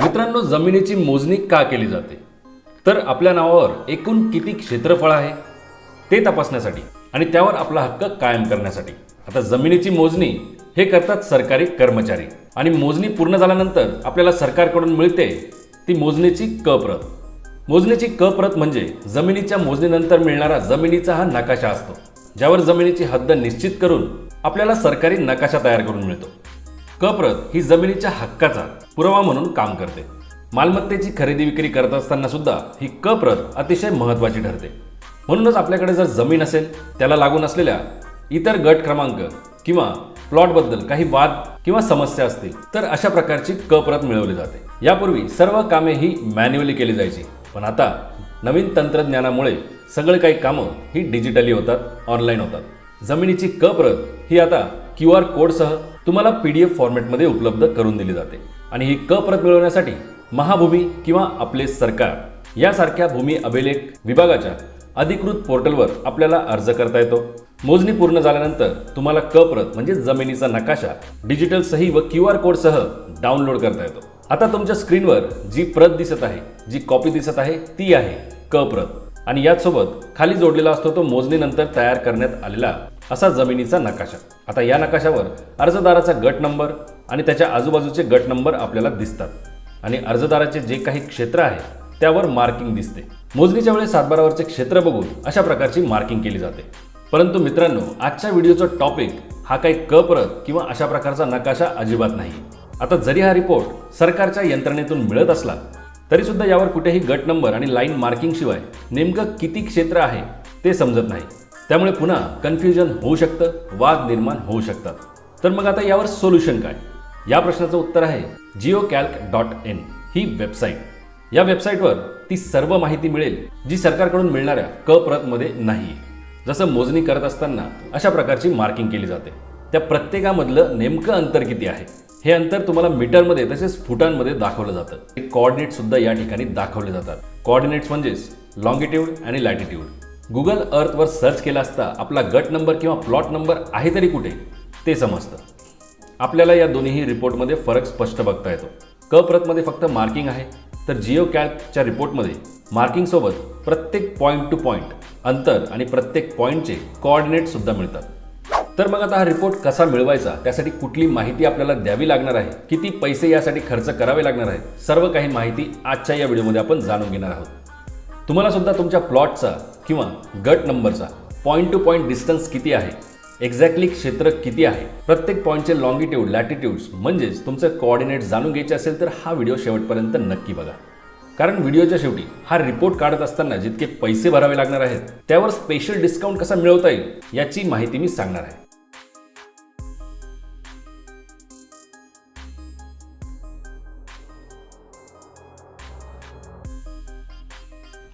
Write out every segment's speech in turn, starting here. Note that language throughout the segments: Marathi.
मित्रांनो जमिनीची मोजणी का केली जाते? तर आपल्या नावावर एकूण किती क्षेत्रफळ आहे ते तपासण्यासाठी आणि त्यावर आपला हक्क कायम करण्यासाठी. आता जमिनीची मोजणी हे करतात सरकारी कर्मचारी आणि मोजणी पूर्ण झाल्यानंतर आपल्याला सरकारकडून मिळते ती मोजणीची क प्रत मोजणीची क प्रत म्हणजे जमिनीच्या मोजणीनंतर मिळणारा जमिनीचा हा नकाशा असतो ज्यावर जमिनीची हद्द निश्चित करून आपल्याला सरकारी नकाशा तयार करून मिळतो. क प्रत ही जमिनीच्या हक्काचा पुरावा म्हणून काम करते. मालमत्तेची खरेदी विक्री करत असताना सुद्धा ही क प्रत अतिशय महत्त्वाची ठरते. म्हणूनच आपल्याकडे जर जमीन असेल त्याला लागून असलेल्या इतर गट क्रमांक किंवा प्लॉटबद्दल काही वाद किंवा समस्या असतील तर अशा प्रकारची क प्रत मिळवली जाते. यापूर्वी सर्व कामे ही मॅन्युअली केली जायची. पण आता नवीन तंत्रज्ञानामुळे सगळे काही कामं ही डिजिटली होतात ऑनलाईन होतात. जमिनीची क प्रत ही आता क्यू आर कोडसह तुम्हाला पी डी एफ फॉर्मॅटमध्ये उपलब्ध करून दिली जाते. आणि ही क प्रत मिळवण्यासाठी महाभूमी किंवा आपले सरकार. यासारख्या भूमी अभिलेख विभागाच्या अधिकृत पोर्टलवर आपल्याला अर्ज करता येतो. मोजणी पूर्ण झाल्यानंतर तुम्हाला क प्रत म्हणजे जमिनीचा नकाशा डिजिटल सही व क्यू आर कोडसह डाउनलोड करता येतो. आता तुमच्या स्क्रीनवर जी प्रत दिसत आहे जी कॉपी दिसत आहे ती आहे क प्रत. आणि याचसोबत खाली जोडलेला असतो तो मोजणीनंतर तयार करण्यात आलेला असा जमिनीचा नकाशा. आता या नकाशावर अर्जदाराचा गट नंबर आणि त्याच्या आजूबाजूचे गट नंबर आपल्याला दिसतात. आणि अर्जदाराचे जे काही क्षेत्र आहे त्यावर मार्किंग दिसते. मोजणीच्या वेळेस सातबारावरचे क्षेत्र बघून अशा प्रकारची मार्किंग केली जाते. परंतु मित्रांनो आजच्या व्हिडिओचा टॉपिक हा काही क प्रत किंवा अशा प्रकारचा नकाशा अजिबात नाही. आता जरी हा रिपोर्ट सरकारच्या यंत्रणेतून मिळत असला तरी सुद्धा यावर कुठेही गट नंबर आणि लाईन मार्किंग शिवाय नेमकं किती क्षेत्र आहे ते समजत नाही. त्यामुळे पुन्हा कन्फ्युजन होऊ शकतं वाद निर्माण होऊ शकतात. तर मग आता यावर सोल्युशन काय? या प्रश्नाचं उत्तर आहे जिओ कॅल्क डॉट इन ही वेबसाईट या वेबसाईटवर ती सर्व माहिती मिळेल जी सरकारकडून मिळणाऱ्या क प्रतमध्ये नाही. जसं मोजणी करत असताना अशा प्रकारची मार्किंग केली जाते. त्या प्रत्येकामधलं नेमकं अंतर किती आहे? हे अंतर तुम्हाला मीटरमध्ये तसेच फुटांमध्ये दाखवलं जातं. कॉर्डिनेट सुद्धा या ठिकाणी दाखवले जातात. कॉर्डिनेट्स म्हणजेच लॉंगिट्यूड आणि लॅटिट्यूड गुगल अर्थवर सर्च केला असता आपला गट नंबर किंवा प्लॉट नंबर आहे तरी कुठे ते समजतं. आपल्याला या दोन्ही रिपोर्टमध्ये फरक स्पष्ट बघता येतो. क प्रतमध्ये फक्त मार्किंग आहे तर जिओ कॅल्कच्या रिपोर्टमध्ये मार्किंगसोबत प्रत्येक पॉईंट टू पॉईंट अंतर आणि प्रत्येक पॉईंटचे कोऑर्डिनेट सुद्धा मिळतात. तर मग आता हा रिपोर्ट कसा मिळवायचा त्यासाठी कुठली माहिती आपल्याला द्यावी लागणार आहे किती पैसे यासाठी खर्च करावे लागणार आहेत सर्व काही माहिती आजच्या या व्हिडिओमध्ये आपण जाणून घेणार आहोत. तुम्हाला सुद्धा तुमच्या प्लॉटचा किंवा गट नंबरचा पॉईंट टू पॉईंट डिस्टन्स किती आहे एक्झॅक्टली क्षेत्र किती आहे? प्रत्येक पॉईंटचे लॉंगिट्यूड लॅटिट्यूड्स म्हणजेच तुमचं कोऑर्डिनेट जाणून घ्यायचे असेल तर हा व्हिडिओ शेवटपर्यंत नक्की बघा. कारण व्हिडिओच्या शेवटी हा रिपोर्ट काढत असताना जितके पैसे भरावे लागणार आहेत त्यावर स्पेशल डिस्काउंट कसा मिळवता येईल याची माहिती मी सांगणार आहे.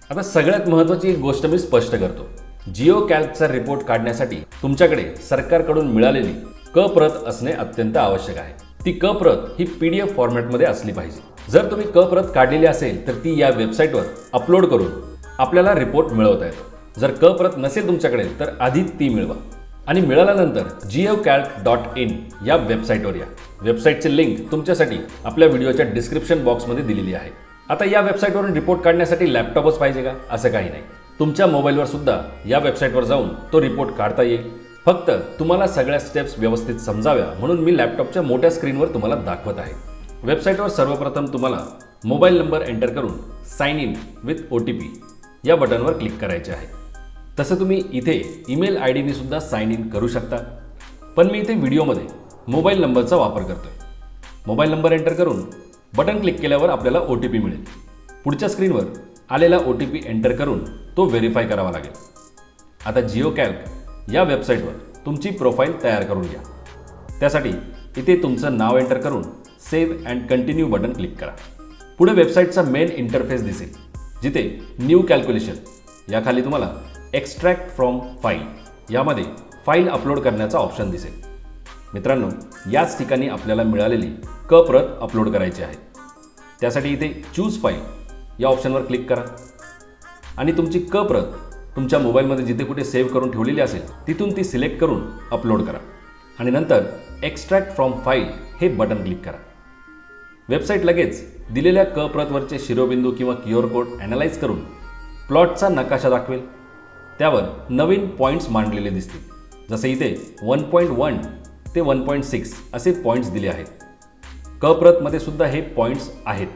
आता सगळ्यात महत्त्वाची एक गोष्ट मी स्पष्ट करतो. जिओ कॅल्कचा रिपोर्ट काढण्यासाठी तुमच्याकडे सरकारकडून मिळालेली क प्रत असणे अत्यंत आवश्यक आहे. ती क प्रत ही पी डी एफ फॉर्मॅटमध्ये असली पाहिजे. जर तुम्ही क प्रत काढलेली असेल तर ती या वेबसाईटवर अपलोड करून आपल्याला रिपोर्ट मिळवता येतो. जर क प्रत नसेल तुमच्याकडे तर आधी ती मिळवा. आणि मिळाल्यानंतर जिओ कॅल्क डॉट इन या वेबसाईटवर या. वेबसाईटची लिंक तुमच्यासाठी आपल्या व्हिडिओच्या डिस्क्रिप्शन बॉक्समध्ये दिलेली आहे. आता या वेबसाईटवरून रिपोर्ट काढण्यासाठी लॅपटॉपच पाहिजे का? असं काही नाही. तुमच्या मोबाईलवर सुद्धा या वेबसाईटवर जाऊन तो रिपोर्ट काढता येईल. फक्त तुम्हाला सगळ्या स्टेप्स व्यवस्थित समजाव्या म्हणून मी लॅपटॉपच्या मोठ्या स्क्रीनवर तुम्हाला दाखवत आहे. वेबसाईटवर सर्वप्रथम तुम्हाला मोबाईल नंबर एंटर करून sign in with O T P या बटनवर क्लिक करायचे आहे. तसं तुम्ही इथे ईमेल आय डीने सुद्धा साइन इन करू शकता. पण मी इथे व्हिडिओमध्ये मोबाईल नंबरचा वापर करतो आहे मोबाईल नंबर एंटर करून बटन क्लिक केल्यावर आपल्याला ओ टी पी मिळेल. पुढच्या स्क्रीनवर आलेला ओ टी पी एंटर करून तो व्हेरीफाय करावा लागेल. आता जिओ कॅल्क या वेबसाईटवर तुमची प्रोफाईल तयार करून घ्या. त्यासाठी इथे तुमचं नाव एंटर करून save and continue button click करा. पुढे वेबसाईटचा मेन इंटरफेस दिसेल जिथे न्यू कॅल्क्युलेशन याखाली तुम्हाला एक्स्ट्रॅक्ट फ्रॉम फाईल यामध्ये फाईल अपलोड करण्याचा ऑप्शन दिसेल. मित्रांनो याच ठिकाणी आपल्याला मिळालेली क प्रत अपलोड करायची आहे. त्यासाठी इथे चूज फाईल या ऑप्शनवर क्लिक करा. आणि तुमची क प्रत तुमच्या मोबाईलमध्ये जिथे कुठे सेव्ह करून ठेवलेली असेल तिथून ती सिलेक्ट करून अपलोड करा. आणि नंतर एक्स्ट्रॅक्ट फ्रॉम फाईल हे बटन क्लिक करा. वेबसाईट लगेच दिलेल्या क प्रतवरचे शिरोबिंदू किंवा क्युआर कोड ॲनालाइज करून प्लॉटचा नकाशा दाखवेल. त्यावर नवीन पॉईंट्स मांडलेले दिसतील. जसे इथे वन पॉईंट वन ते वन पॉईंट सिक्स असे पॉईंट्स दिले आहेत. क प्रतमध्ये सुद्धा हे पॉईंट्स आहेत.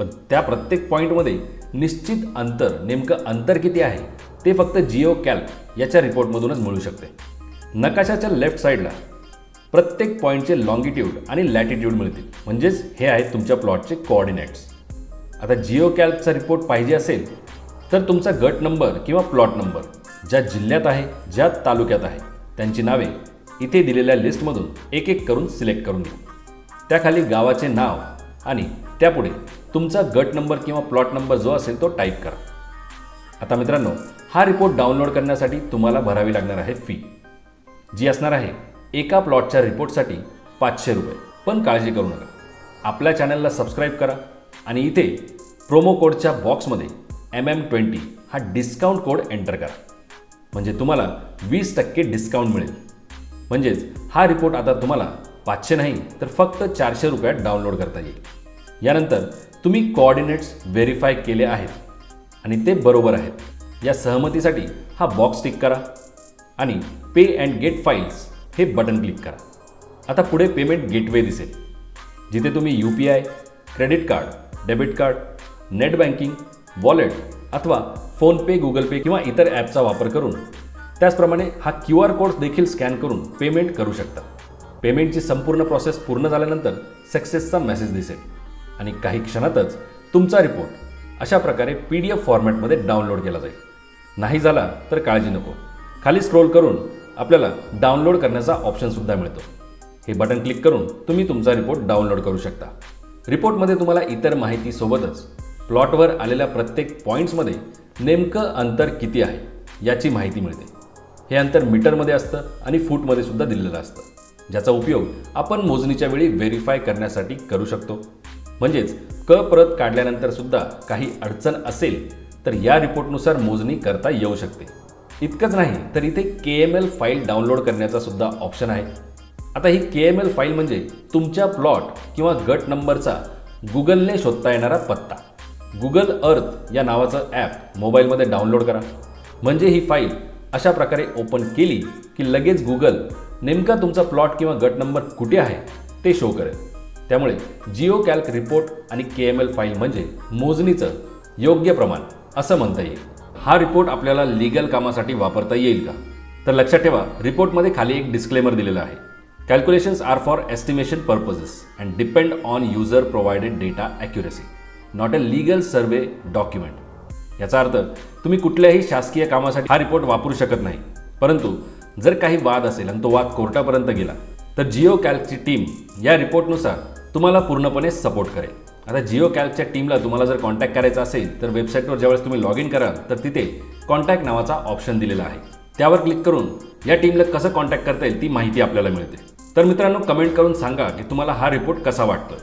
पण त्या प्रत्येक पॉईंटमध्ये निश्चित अंतर नेमकं अंतर किती आहे ते फक्त जिओ कॅल्प याच्या रिपोर्टमधूनच मिळू शकते. नकाशाच्या लेफ्ट साईडला प्रत्येक पॉईंटचे लॉंगिट्यूड आणि लॅटिट्यूड मिळतील. म्हणजेच हे आहेत तुमच्या प्लॉटचे कोऑर्डिनेट्स आता जिओ कॅल्पचा रिपोर्ट पाहिजे असेल तर तुमचा गट नंबर किंवा प्लॉट नंबर ज्या जिल्ह्यात आहे ज्या तालुक्यात आहे त्यांची नावे इथे दिलेल्या लिस्टमधून एक एक करून सिलेक्ट करून घ्या. त्याखाली गावाचे नाव आणि त्यापुढे तुमचा गट नंबर किंवा प्लॉट नंबर जो असेल तो टाईप करा. आता मित्रांनो हा रिपोर्ट डाउनलोड करण्यासाठी तुम्हाला भरावी लागणार आहे फी जी असणार आहे एका प्लॉटच्या रिपोर्टसाठी पाचशे रुपये. पण काळजी करू नका. आपल्या चॅनलला सबस्क्राईब करा आणि इथे प्रोमो कोडच्या बॉक्समध्ये एम एम ट्वेंटी हा डिस्काउंट कोड एंटर करा. म्हणजे तुम्हाला वीस टक्के डिस्काउंट मिळेल. म्हणजेच हा रिपोर्ट आता तुम्हाला पाचशे नाही तर फक्त चारशे रुपयात डाउनलोड करता येईल. यानंतर तुम्ही कोऑर्डिनेट्स व्हेरीफाय केले आहेत आणि ते बरोबर आहेत. या सहमतीसाठी हा बॉक्स टिक करा आणि पे अँड गेट फाईल्स हे बटन क्लिक करा. आता पुढे पेमेंट गेटवे दिसेल. जिथे तुम्ही U P I credit card debit card net banking wallet अथवा फोनपे गुगल पे किंवा इतर ॲपचा वापर करून त्याचप्रमाणे हा क्यू आर कोड देखील स्कॅन करून पेमेंट करू शकता. पेमेंटची संपूर्ण प्रोसेस पूर्ण झाल्यानंतर सक्सेसचा मेसेज दिसेल. आणि काही क्षणातच तुमचा रिपोर्ट अशा प्रकारे पी डी एफ फॉर्मॅटमध्ये डाउनलोड केला जाईल. नाही झाला तर काळजी नको. खाली स्क्रोल करून आपल्याला डाउनलोड करण्याचा ऑप्शनसुद्धा मिळतो. हे बटन क्लिक करून तुम्ही तुमचा रिपोर्ट डाउनलोड करू शकता. रिपोर्टमध्ये तुम्हाला इतर माहितीसोबतच प्लॉटवर आलेल्या प्रत्येक पॉईंट्समध्ये नेमकं अंतर किती आहे याची माहिती मिळते. हे अंतर मीटरमध्ये असतं आणि फूटमध्ये सुद्धा दिलेलं असतं ज्याचा उपयोग आपण मोजणीच्या वेळी व्हेरीफाय करण्यासाठी करू शकतो. म्हणजेच क प्रत काढल्यानंतर सुद्धा काही अडचण असेल तर या रिपोर्टनुसार मोजणी करता येऊ शकते. इतकंच नाही तर इथे K M L file download करण्याचा सुद्धा ऑप्शन आहे. आता ही के एम एल फाईल म्हणजे तुमच्या प्लॉट किंवा गट नंबरचा गुगलने शोधता येणारा पत्ता. गुगल अर्थ या नावाचं ॲप मोबाईलमध्ये डाउनलोड करा. म्हणजे ही फाईल अशा प्रकारे ओपन केली की लगेच गुगल नेमका तुमचा प्लॉट किंवा गट नंबर कुठे आहे ते शो करेल. त्यामुळे जिओ कॅल्क रिपोर्ट आणि के एम एल फाईल म्हणजे मोजणीचं योग्य प्रमाण असं म्हणता येईल. हा रिपोर्ट आपल्याला लिगल कामासाठी वापरता येईल का? तर लक्षात ठेवा रिपोर्टमध्ये खाली एक डिस्क्लेमर दिलेला आहे. Calculations are for estimation purposes and depend on user provided data accuracy not a legal survey document याचा अर्थ तुम्ही कुठल्याही शासकीय कामासाठी हा रिपोर्ट वापरू शकत नाही. परंतु जर काही वाद असेल आणि तो वाद कोर्टापर्यंत गेला तर जिओ कॅल्कची टीम या रिपोर्टनुसार तुम्हाला पूर्णपणे सपोर्ट करेल. आता जिओ कॅल्कच्या टीमला तुम्हाला जर कॉन्टॅक्ट करायचा असेल तर वेबसाईटवर ज्यावेळेस तुम्ही लॉग इन कराल तर तिथे कॉन्टॅक्ट नावाचा ऑप्शन दिलेला आहे. त्यावर क्लिक करून या टीमला कसं कॉन्टॅक्ट करता येईल ती माहिती आपल्याला मिळते. तर मित्रांनो कमेंट करून सांगा की तुम्हाला हा रिपोर्ट कसा वाटतो.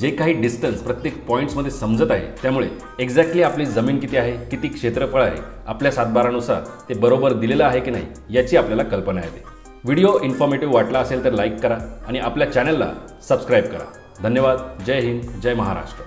जे काही डिस्टन्स प्रत्येक पॉईंट्समध्ये समजत आहे त्यामुळे एक्झॅक्टली आपली जमीन किती आहे किती क्षेत्रफळ आहे आपल्या सातबारानुसार ते बरोबर दिलेलं आहे की नाही याची आपल्याला कल्पना येते. व्हिडिओ इन्फॉर्मेटिव्ह वाटला असेल तर लाईक करा आणि आपल्या चॅनलला सबस्क्राईब करा. धन्यवाद. जय हिंद. जय महाराष्ट्र.